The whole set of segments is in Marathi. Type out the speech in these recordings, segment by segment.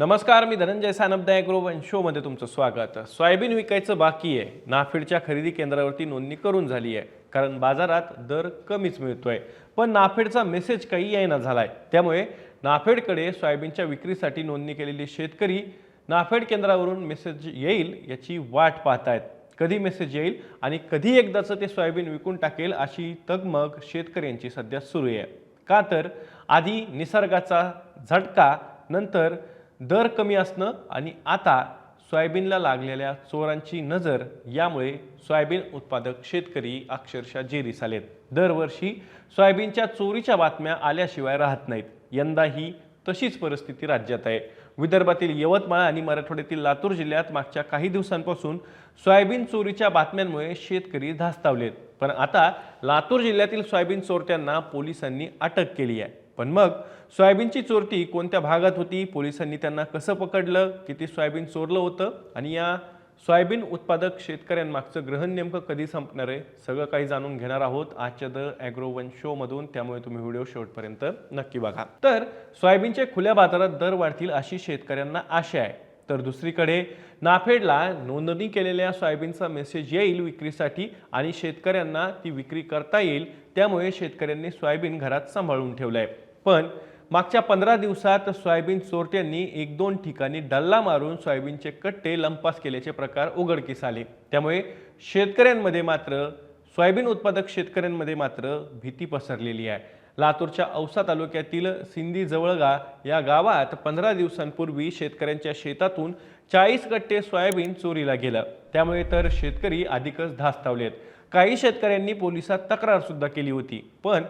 नमस्कार मी धनंजय सानपदा ॲग्रो वन शोमध्ये तुमचं स्वागत. सोयाबीन विकायचं बाकी आहे. नाफेडच्या खरेदी केंद्रावरती नोंदणी करून झाली आहे. कारण बाजारात दर कमीच मिळतोय. पण नाफेडचा मेसेज काही येईना झालाय. त्यामुळे नाफेडकडे सोयाबीनच्या विक्रीसाठी नोंदणी केलेली शेतकरी नाफेड केंद्रावरून मेसेज येईल याची वाट पाहतायत. कधी मेसेज येईल आणि कधी एकदाचं ते सोयाबीन विकून टाकेल अशी तगमग शेतकऱ्यांची सध्या सुरू आहे. का तर आधी निसर्गाचा झटका नंतर दर कमी असणं आणि आता सोयाबीनला लागलेल्या चोरांची नजर यामुळे सोयाबीन उत्पादक शेतकरी अक्षरशः जेरीस आलेत. दरवर्षी सोयाबीनच्या चोरीच्या बातम्या आल्याशिवाय राहत नाहीत. यंदाही तशीच परिस्थिती राज्यात आहे. विदर्भातील यवतमाळ आणि मराठवाड्यातील लातूर जिल्ह्यात मागच्या काही दिवसांपासून सोयाबीन चोरीच्या बातम्यांमुळे शेतकरी धास्तावलेत. पण आता लातूर जिल्ह्यातील सोयाबीन चोरट्यांना पोलिसांनी अटक केली आहे. पण मग सोयाबीनची चोरटी कोणत्या भागात होती? पोलिसांनी त्यांना कसं पकडलं? किती सोयाबीन चोरलं होतं? आणि या सोयाबीन उत्पादक शेतकऱ्यांमागचं ग्रहण नेमकं कधी संपणार आहे? सगळं काही जाणून घेणार आहोत आजच्या द ॲग्रो वन शोमधून त्यामुळे तुम्ही व्हिडिओ शेवटपर्यंत नक्की बघा. तर सोयाबीनच्या खुल्या बाजारात दर वाढतील अशी शेतकऱ्यांना आशा आहे. तर दुसरीकडे नाफेडला नोंदणी केलेल्या सोयाबीनचा मेसेज येईल विक्रीसाठी आणि शेतकऱ्यांना ती विक्री करता येईल. त्यामुळे शेतकऱ्यांनी सोयाबीन घरात सांभाळून ठेवलं आहे पण मागच्या पंधरा दिवसात सोयाबीन चोरट्यांनी एक दोन ठिकाणी डल्ला मारून सोयाबीनचे कट्टे लंपास केल्याचे प्रकार उघडकीस आले. त्यामुळे शेतकऱ्यांमध्ये मात्र सोयाबीन उत्पादक शेतकऱ्यांमध्ये मात्र भीती पसरलेली आहे. लातूरच्या औसा तालुक्यातील सिंधी जवळगा या गावात पंधरा दिवसांपूर्वी शेतकऱ्यांच्या शेतातून चाळीस कट्टे सोयाबीन चोरीला गेलं. त्यामुळे तर शेतकरी अधिकच धास्तावलेत. काही शेतकऱ्यांनी पोलिसात तक्रार सुद्धा केली होती. पण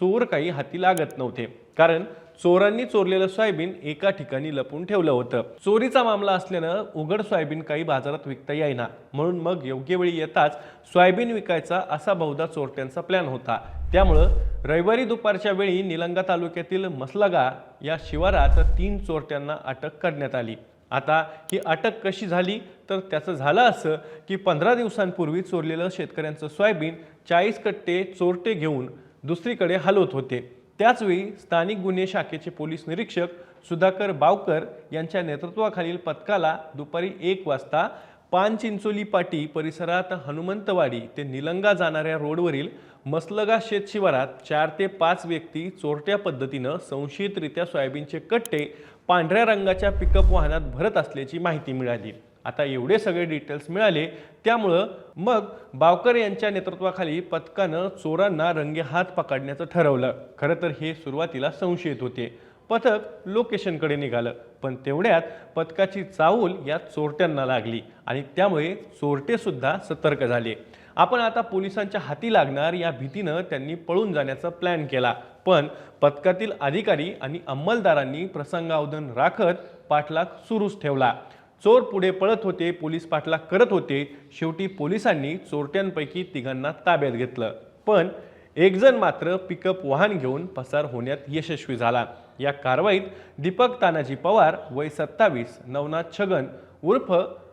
चोर काही हाती लागत नव्हते. कारण चोरांनी चोरलेलं सोयाबीन एका ठिकाणी लपून ठेवलं होतं. चोरीचा मामला असल्यानं उघड सोयाबीन काही बाजारात विकता येईना. म्हणून मग योग्य वेळी येताच सोयाबीन विकायचा असा बहुधा चोरट्यांचा प्लॅन होता. त्यामुळं रविवारी दुपारच्या वेळी निलंगा तालुक्यातील मसलगा या शिवारात तीन चोरट्यांना अटक करण्यात आली. आता ही अटक कशी झाली? तर त्याचं झालं असं की पंधरा दिवसांपूर्वी चोरलेलं शेतकऱ्यांचं सोयाबीन चाळीस कट्टे चोरटे घेऊन दुसरीकडे हलवत होते. त्याचवेळी स्थानिक गुन्हे शाखेचे पोलीस निरीक्षक सुधाकर बावकर यांच्या नेतृत्वाखालील पथकाला दुपारी एक वाजता पानचिंचोली पाटी परिसरात हनुमंतवाडी ते निलंगा जाणाऱ्या रोडवरील मसलगा शेत शिवारात चार ते पाच व्यक्ती चोरट्या पद्धतीनं संशयितरित्या सोयाबीनचे कट्टे पांढऱ्या रंगाच्या पिकअप वाहनात भरत असल्याची माहिती मिळाली. आता एवढे सगळे डिटेल्स मिळाले त्यामुळं मग बावकर यांच्या नेतृत्वाखाली पथकानं चोरांना रंगे हात पकडण्याचं ठरवलं. खरं तर हे सुरुवातीला संशयित होते. पथक लोकेशनकडे निघालं पण तेवढ्यात पथकाची चावूल या चोरट्यांना लागली आणि त्यामुळे चोरटेसुद्धा सतर्क झाले. आपण आता पोलिसांच्या हाती लागणार या भीतीनं त्यांनी पळून जाण्याचा प्लॅन केला पण पथकातील अधिकारी आणि अंमलदारांनी प्रसंगावधान राखत पाठलाग सुरूच ठेवला. चोर पुढे पळत होते पोलीस पाठलाग करत होते. शेवटी पोलिसांनी चोरट्यांपैकी तिघांना ताब्यात घेतलं. पण एकजण मात्र पिकअप वाहन घेऊन पसार होण्यात यशस्वी झाला. या कारवाईत दीपक तानाजी पवार वय सत्तावीस नवनाथ छगन उर्फ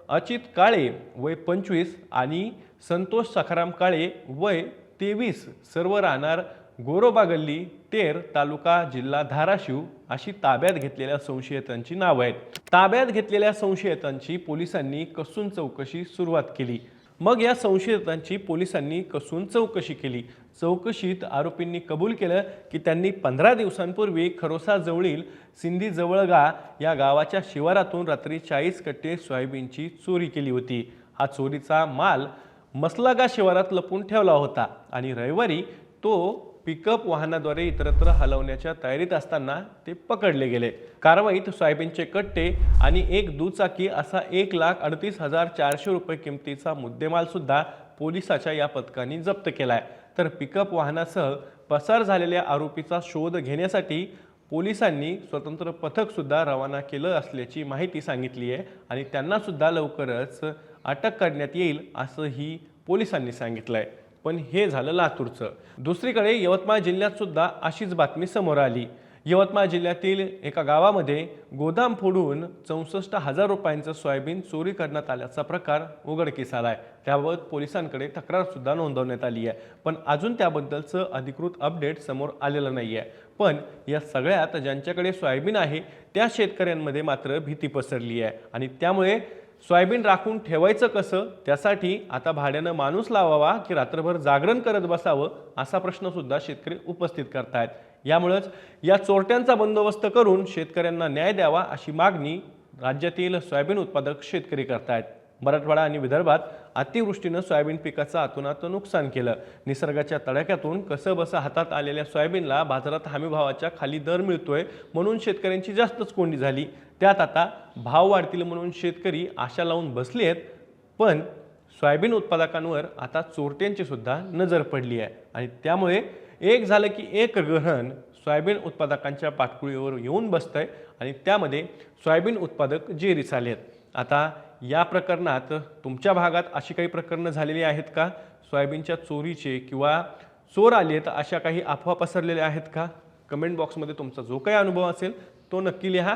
अचित काळे वय पंचवीस आणि संतोष सखाराम काळे वय तेवीस सर्व राहणार गोरोबा गल्ली तेर तालुका जिल्हा धाराशिव अशी ताब्यात घेतलेल्या संशयितांची नावं आहेत. ताब्यात घेतलेल्या संशयितांची पोलिसांनी कसून चौकशी सुरुवात केली. मग या संशयितांची पोलिसांनी कसून चौकशी केली. चौकशीत आरोपींनी कबूल केलं की त्यांनी पंधरा दिवसांपूर्वी खरोसाजवळील सिंधी जवळगा या गावाच्या शिवारातून रात्री चाळीस कट्टे सोयाबीनची चोरी केली होती. हा चोरीचा माल मसलागा शिवारात लपून ठेवला होता आणि रविवारी तो पिकअप वाहनाद्वारे इतरत्र हलवण्याच्या तयारीत असताना ते पकडले गेले. कारवाईत सोयाबीनचे कट्टे आणि एक दुचाकी असा एक लाख अडतीस हजार चारशे रुपये किमतीचा मुद्देमाल सुद्धा पोलिसाच्या या पथकाने जप्त केलाय. तर पिकअप वाहनासह पसार झालेल्या आरोपीचा शोध घेण्यासाठी पोलिसांनी स्वतंत्र पथक सुद्धा रवाना केलं असल्याची माहिती सांगितली आहे आणि त्यांना सुद्धा लवकरच अटक करण्यात येईल असंही पोलिसांनी सांगितलं आहे पण हे झालं लातूरचं. दुसरीकडे यवतमाळ जिल्ह्यात सुद्धा अशीच बातमी समोर आली. यवतमाळ जिल्ह्यातील एका गावामध्ये गोदाम फोडून चौसष्ट हजार रुपयांचं सोयाबीन चोरी करण्यात आल्याचा प्रकार उघडकीस आला आहे त्याबाबत पोलिसांकडे तक्रार सुद्धा नोंदवण्यात आली आहे. पण अजून त्याबद्दलचं अधिकृत अपडेट समोर आलेलं नाही आहे पण या सगळ्यात ज्यांच्याकडे सोयाबीन आहे त्या शेतकऱ्यांमध्ये मात्र भीती पसरली आहे. आणि त्यामुळे सोयाबीन राखून ठेवायचं कसं? त्यासाठी आता भाड्यानं माणूस लावावा की रात्रभर जागरण करत बसावं असा प्रश्नसुद्धा शेतकरी उपस्थित करतायत. यामुळंच या चोरट्यांचा बंदोबस्त करून शेतकऱ्यांना न्याय द्यावा अशी मागणी राज्यातील सोयाबीन उत्पादक शेतकरी करतायत. मराठवाडा आणि विदर्भात अतिवृष्टीनं सोयाबीन पिकाचं अतोनात नुकसान केलं. निसर्गाच्या तडाख्यातून कसं बसं हातात आलेल्या सोयाबीनला बाजारात हमीभावाच्या खाली दर मिळतोय म्हणून शेतकऱ्यांची जास्तच कोंडी झाली. त्यात आता भाव वाढतील म्हणून शेतकरी आशा लावून बसले आहेत पण सोयाबीन उत्पादकांवर आता चोरट्यांची सुद्धा नजर पडली आहे. आणि त्यामुळे एक झालं की एक ग्रहण सोयाबीन उत्पादकांच्या पाठपुळीवर येऊन बसतंय आणि त्यामध्ये सोयाबीन उत्पादक जेरीस आले आहेत. आता या प्रकरणात तुमच्या भागात अशी काही प्रकरणं झालेली आहेत का? सोयाबीनच्या चोरीचे किंवा चोर आले आहेत अशा काही अफवा पसरलेल्या आहेत का? कमेंट बॉक्समध्ये तुमचा जो काही अनुभव असेल तो नक्की लिहा.